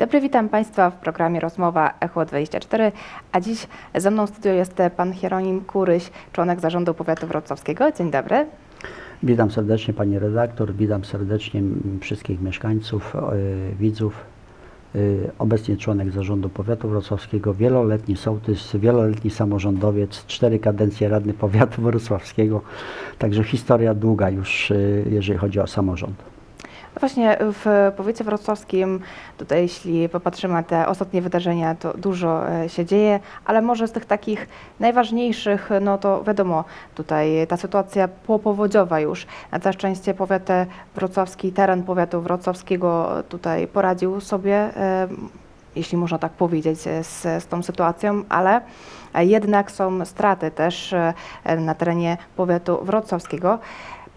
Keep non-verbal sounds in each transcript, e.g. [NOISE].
dobry, witam Państwa w programie Rozmowa Echo 24, a dziś ze mną w studiu jest Pan Hieronim Kuryś, członek Zarządu Powiatu Wrocławskiego. Dzień dobry. Witam serdecznie Pani redaktor, witam serdecznie wszystkich mieszkańców, e, widzów. E, Obecnie członek zarządu powiatu wrocławskiego, wieloletni sołtys, wieloletni samorządowiec, cztery kadencje radny powiatu wrocławskiego. Także historia długa już, e, jeżeli chodzi o samorząd. Właśnie w powiecie wrocławskim, tutaj jeśli popatrzymy na te ostatnie wydarzenia, to dużo e, się dzieje, ale może z tych takich najważniejszych, no to wiadomo, tutaj ta sytuacja popowodziowa już. Na szczęście powiat wrocławski, teren powiatu wrocławskiego tutaj poradził sobie, e, jeśli można tak powiedzieć, z, z tą sytuacją, ale e, jednak są straty też e, na terenie powiatu wrocławskiego.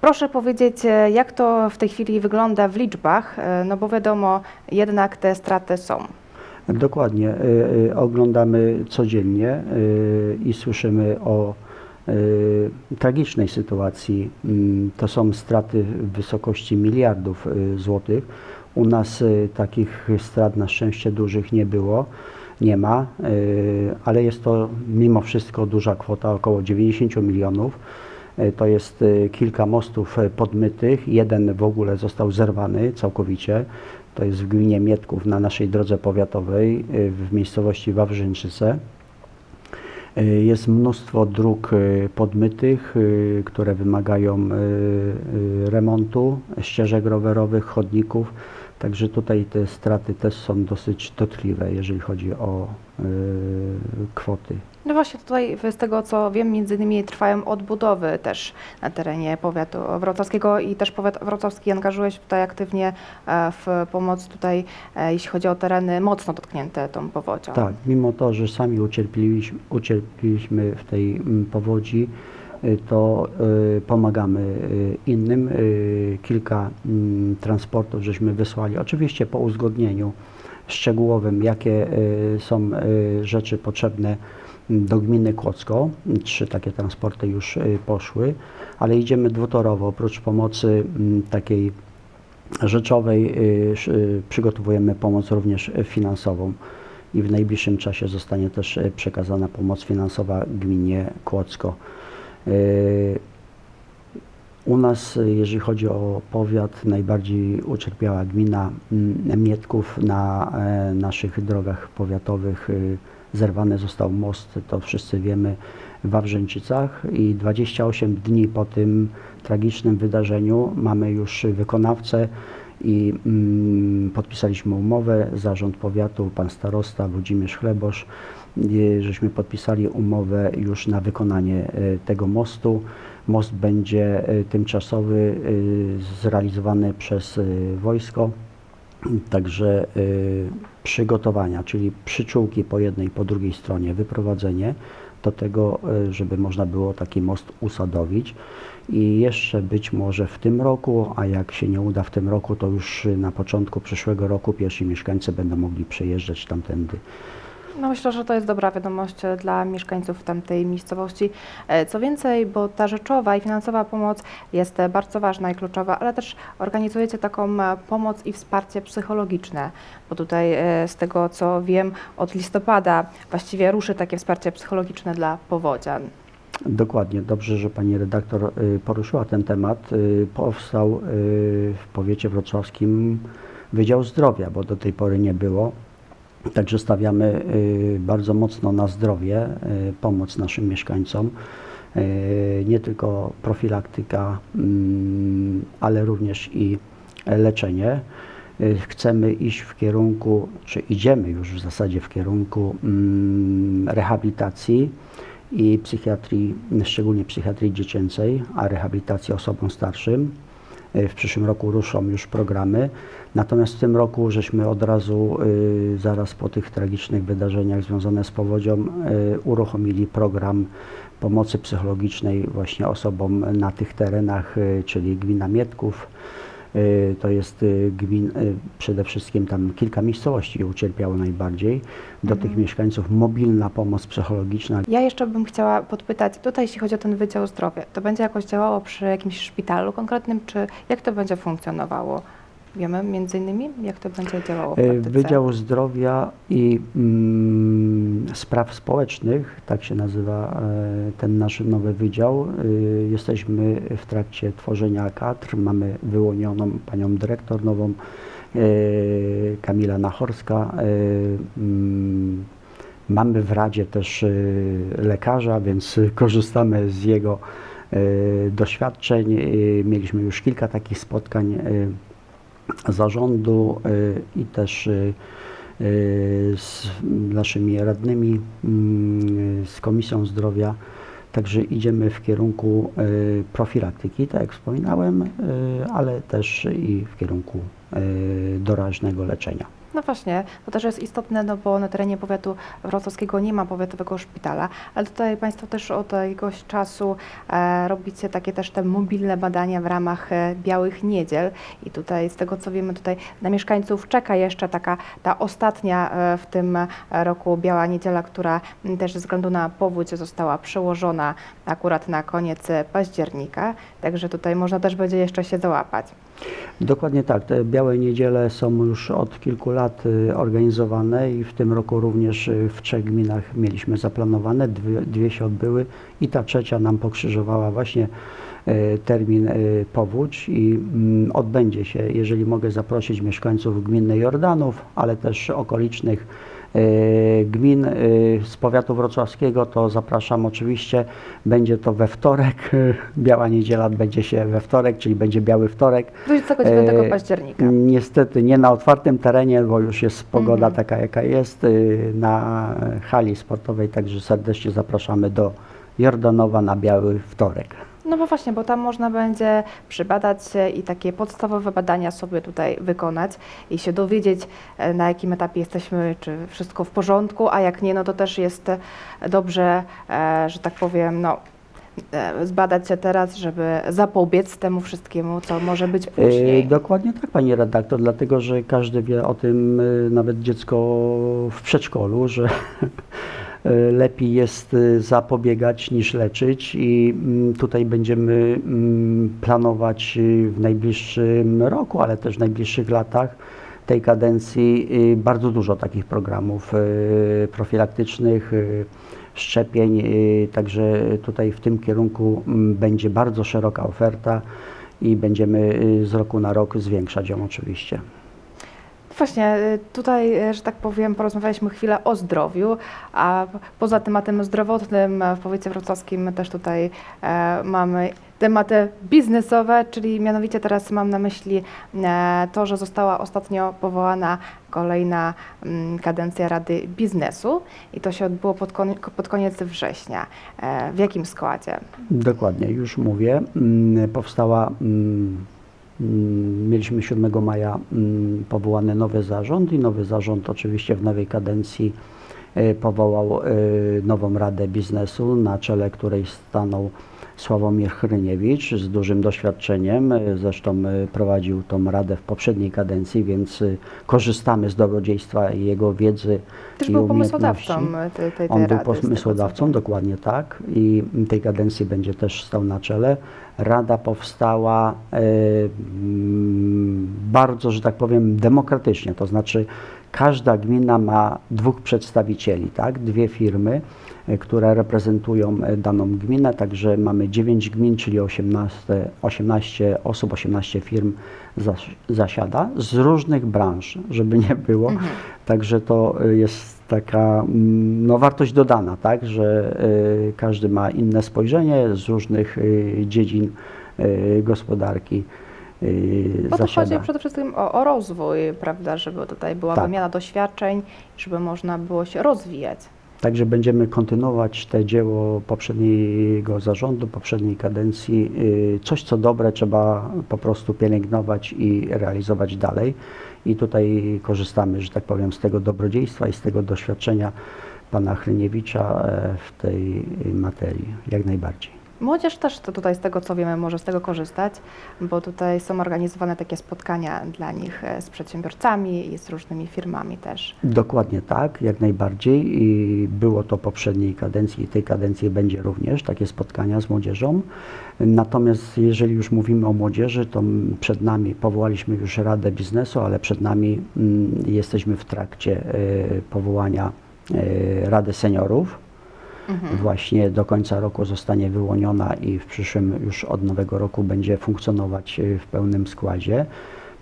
Proszę powiedzieć, e, jak to w tej chwili wygląda w liczbach, e, no bo wiadomo, jednak te straty są. Dokładnie. y, Oglądamy codziennie i słyszymy o tragicznej sytuacji. Mm, To są straty w wysokości miliardów złotych. U nas takich strat na szczęście dużych nie było, nie ma, ale jest to mimo wszystko duża kwota, około 90 milionów. Y, To jest y, kilka mostów y, podmytych. Jeden w ogóle został zerwany całkowicie. To jest w gminie Mietków na naszej drodze powiatowej w miejscowości Wawrzynczyce. Jest mnóstwo dróg podmytych, które wymagają remontu, ścieżek rowerowych, chodników. Także tutaj te straty też są dosyć dotkliwe, jeżeli chodzi o y, kwoty. No właśnie tutaj z tego co wiem, między innymi trwają odbudowy też na terenie powiatu wrocławskiego i też powiat wrocławski angażuje się tutaj aktywnie e, w pomoc tutaj, e, jeśli chodzi o tereny mocno dotknięte tą powodzią. Tak, mimo to, że sami ucierpieliśmy, ucierpieliśmy w tej mm, powodzi, to y, pomagamy y, innym. Y, Kilka mm, transportów żeśmy wysłali, oczywiście po uzgodnieniu szczegółowym, jakie y, są y, rzeczy potrzebne do gminy Kłodzko. Trzy takie transporty już y, poszły, ale idziemy dwutorowo. Oprócz pomocy mm, takiej rzeczowej y, y, przygotowujemy pomoc również y, finansową i w najbliższym czasie zostanie też y, przekazana pomoc finansowa gminie Kłodzko. Y, U nas, jeżeli chodzi o powiat, najbardziej ucierpiała gmina mm, Mietków. Na e, naszych drogach powiatowych y, zerwany został most, to wszyscy wiemy, w Wawrzęczycach i 28 dni po tym tragicznym wydarzeniu mamy już wykonawcę i mm, podpisaliśmy umowę, zarząd powiatu, pan starosta Włodzimierz Chlebosz, y, żeśmy podpisali umowę już na wykonanie y, tego mostu. Most będzie y, tymczasowy, zrealizowany przez wojsko. Także przygotowania, czyli przyczółki po jednej i po drugiej stronie, wyprowadzenie do tego, y, żeby można było taki most usadowić. I jeszcze być może w tym roku, a jak się nie uda w tym roku, to już na początku przyszłego roku pierwsi mieszkańcy będą mogli przejeżdżać tamtędy. No myślę, że to jest dobra wiadomość e, dla mieszkańców tamtej miejscowości. E, Co więcej, bo ta rzeczowa i finansowa pomoc jest e, bardzo ważna i kluczowa, ale też organizujecie taką pomoc i wsparcie psychologiczne, bo tutaj z tego co wiem, od listopada właściwie ruszy takie wsparcie psychologiczne dla powodzian. Dokładnie, dobrze, że pani redaktor poruszyła ten temat. Powstał w powiecie wrocławskim Wydział Zdrowia, bo do tej pory nie było. Także stawiamy y, bardzo mocno na zdrowie, y, pomoc naszym mieszkańcom. Y, Nie tylko profilaktyka, mm, ale również i leczenie. Chcemy iść w kierunku, czy idziemy już w zasadzie w kierunku mm, rehabilitacji i psychiatrii, szczególnie psychiatrii dziecięcej, a rehabilitacji osobom starszym. Y, W przyszłym roku ruszą już programy. Natomiast w tym roku żeśmy od razu, y, zaraz po tych tragicznych wydarzeniach związanych z powodzią, y, uruchomili program pomocy psychologicznej właśnie osobom na tych terenach, y, czyli gmina Mietków. Y, To jest y, gmin, y, przede wszystkim tam kilka miejscowości ucierpiało najbardziej. Do tych mieszkańców mobilna pomoc psychologiczna. Ja jeszcze bym chciała podpytać, tutaj jeśli chodzi o ten Wydział Zdrowia, to będzie jakoś działało przy jakimś szpitalu konkretnym, czy jak to będzie funkcjonowało? Wiemy między innymi, jak to będzie działało w E, praktyce? Wydział Zdrowia i mm, Spraw Społecznych, tak się nazywa e, ten nasz nowy wydział. E, Jesteśmy w trakcie tworzenia kadr. Mamy wyłonioną panią dyrektor nową, Kamila Nachorska. Mm, Mamy w Radzie też lekarza, więc [LAUGHS] korzystamy z jego doświadczeń. Mieliśmy już kilka takich spotkań zarządu y, i też y, y, z naszymi radnymi, mm, z Komisją Zdrowia. Także idziemy w kierunku profilaktyki, tak jak wspominałem, ale też i w kierunku doraźnego leczenia. No właśnie, to też jest istotne, no bo na terenie powiatu wrocławskiego nie ma powiatowego szpitala, ale tutaj Państwo też od jakiegoś czasu e, robicie takie też te mobilne badania w ramach e, Białych Niedziel i tutaj z tego co wiemy tutaj na mieszkańców czeka jeszcze taka ta ostatnia e, w tym e, roku Biała Niedziela, która też ze względu na powódź została przełożona akurat na koniec e, października, także tutaj można też będzie jeszcze się załapać. Dokładnie tak. Te białe niedziele są już od kilku lat y, organizowane i w tym roku również y, w trzech gminach mieliśmy zaplanowane. Dwie, dwie się odbyły i ta trzecia nam pokrzyżowała właśnie y, termin powódź i mm, odbędzie się, jeżeli mogę zaprosić mieszkańców gminy Jordanów, ale też okolicznych gmin y, z powiatu wrocławskiego, to zapraszam oczywiście. Będzie to we wtorek. [LAUGHS] Biała niedziela odbędzie się we wtorek, czyli będzie biały wtorek. 29 E, października. Niestety nie na otwartym terenie, bo już jest pogoda Mhm. taka, jaka jest, y, na hali sportowej, także serdecznie zapraszamy do Jordanowa na biały wtorek. No bo właśnie, bo tam można będzie przybadać się i takie podstawowe badania sobie tutaj wykonać i się dowiedzieć, e, na jakim etapie jesteśmy, czy wszystko w porządku, a jak nie, no to też jest dobrze, e, że tak powiem, no e, zbadać się teraz, żeby zapobiec temu wszystkiemu, co może być później. Dokładnie tak, panie redaktor, dlatego że każdy wie o tym, nawet dziecko w przedszkolu, że [LAUGHS] lepiej jest y, zapobiegać niż leczyć i mm, tutaj będziemy mm, planować y, w najbliższym roku, ale też w najbliższych latach tej kadencji y, bardzo dużo takich programów y, profilaktycznych, y, szczepień, y, także tutaj w tym kierunku mm, będzie bardzo szeroka oferta i będziemy y, z roku na rok zwiększać ją oczywiście. Właśnie, y, tutaj, y, że tak powiem, porozmawialiśmy chwilę o zdrowiu, a poza tematem zdrowotnym w powiecie wrocławskim też tutaj e, mamy tematy biznesowe, czyli mianowicie teraz mam na myśli e, to, że została ostatnio powołana kolejna mm, kadencja Rady Biznesu i to się odbyło pod, pod koniec września. E, w jakim składzie? Dokładnie, już mówię. Mm, Powstała, mm, mieliśmy 7 maja mm, powołany nowy zarząd i nowy zarząd oczywiście w nowej kadencji e, powołał e, nową Radę Biznesu, na czele której stanął Sławomir Chryniewicz z dużym doświadczeniem. E, Zresztą e, prowadził tą radę w poprzedniej kadencji, więc e, korzystamy z dobrodziejstwa jego wiedzy Też i był pomysłodawcą tej, tej, On był rady. co pomysłodawcą, dokładnie tak. I tej kadencji będzie też stał na czele. Rada powstała bardzo, że tak powiem, demokratycznie. To znaczy każda gmina ma dwóch przedstawicieli, tak? Dwie firmy, e, które reprezentują e, daną gminę. Także mamy 9 gmin, czyli 18, 18 osób, 18 firm zas- zasiada z różnych branż, żeby nie było. Mhm. Także to y, jest taka mm, no, wartość dodana, tak, że y, każdy ma inne spojrzenie z różnych y, dziedzin y, gospodarki y, Bo to chodzi zasiada. przede wszystkim o, o rozwój, prawda, żeby tutaj była Tak. wymiana doświadczeń, żeby można było się rozwijać. Także będziemy kontynuować te dzieło poprzedniego zarządu, poprzedniej kadencji. Y, Coś, co dobre, trzeba po prostu pielęgnować i realizować dalej. I tutaj korzystamy, że tak powiem, z tego dobrodziejstwa i z tego doświadczenia pana Chryniewicza e, w tej materii, jak najbardziej. Młodzież też tutaj z tego co wiemy może z tego korzystać, bo tutaj są organizowane takie spotkania dla nich e, z przedsiębiorcami i z różnymi firmami też. Dokładnie tak, jak najbardziej. I było to poprzedniej kadencji i tej kadencji będzie również takie spotkania z młodzieżą. Natomiast jeżeli już mówimy o młodzieży, to przed nami powołaliśmy już Radę Biznesu, ale przed nami jesteśmy w trakcie e, powołania e, Rady Seniorów. Właśnie do końca roku zostanie wyłoniona i w przyszłym już od nowego roku będzie funkcjonować e, w pełnym składzie.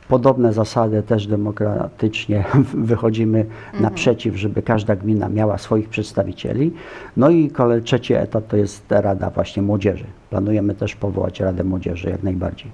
Podobne zasady też demokratycznie [LAUGHS] wychodzimy naprzeciw, żeby każda gmina miała swoich przedstawicieli. No i kolej trzeci etap to jest Rada właśnie Młodzieży. Planujemy też powołać Radę Młodzieży jak najbardziej.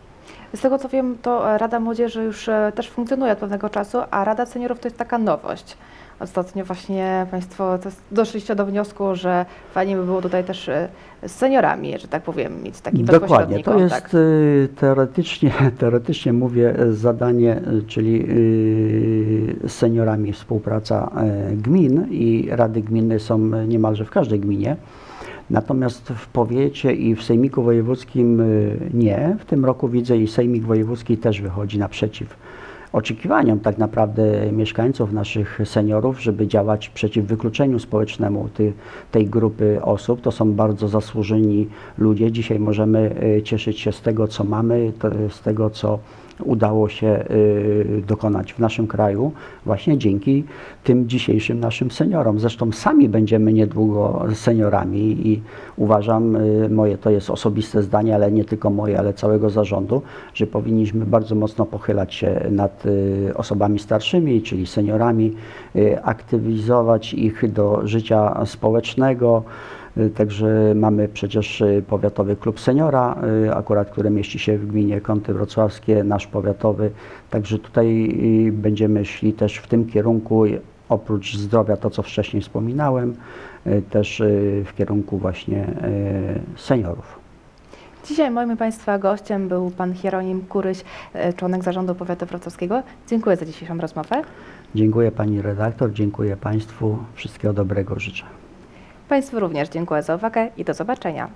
Z tego co wiem, to Rada Młodzieży już e, też funkcjonuje od pewnego czasu, a Rada Seniorów to jest taka nowość. Ostatnio właśnie Państwo doszliście do wniosku, że fajnie by było tutaj też e, z seniorami, że tak powiem, mieć taki Dokładnie, to jest y, teoretycznie, [LAUGHS] teoretycznie mówię y, zadanie, y, czyli y, z seniorami współpraca y, gmin i rady gminy są niemalże w każdej gminie. Natomiast w powiecie i w sejmiku wojewódzkim y, nie. W tym roku widzę i sejmik wojewódzki też wychodzi naprzeciw oczekiwaniom tak naprawdę mieszkańców, naszych seniorów, żeby działać przeciw wykluczeniu społecznemu ty, tej grupy osób. To są bardzo zasłużeni ludzie. Dzisiaj możemy y, cieszyć się z tego, co mamy, to, z tego, co udało się y, dokonać w naszym kraju właśnie dzięki tym dzisiejszym naszym seniorom. Zresztą sami będziemy niedługo seniorami i uważam, y, moje to jest osobiste zdanie, ale nie tylko moje, ale całego zarządu, że powinniśmy bardzo mocno pochylać się nad y, osobami starszymi, czyli seniorami, aktywizować ich do życia społecznego. Y, Także mamy przecież y, Powiatowy Klub Seniora, y, akurat który mieści się w gminie Kąty Wrocławskie, nasz powiatowy. Także tutaj będziemy szli też w tym kierunku, oprócz zdrowia, to co wcześniej wspominałem, też w kierunku właśnie seniorów. Dzisiaj moim Państwa gościem był Pan Hieronim Kuryś, członek Zarządu Powiatu Wrocławskiego. Dziękuję za dzisiejszą rozmowę. Dziękuję Pani redaktor, dziękuję Państwu, wszystkiego dobrego życzę. Państwu również dziękuję za uwagę i do zobaczenia.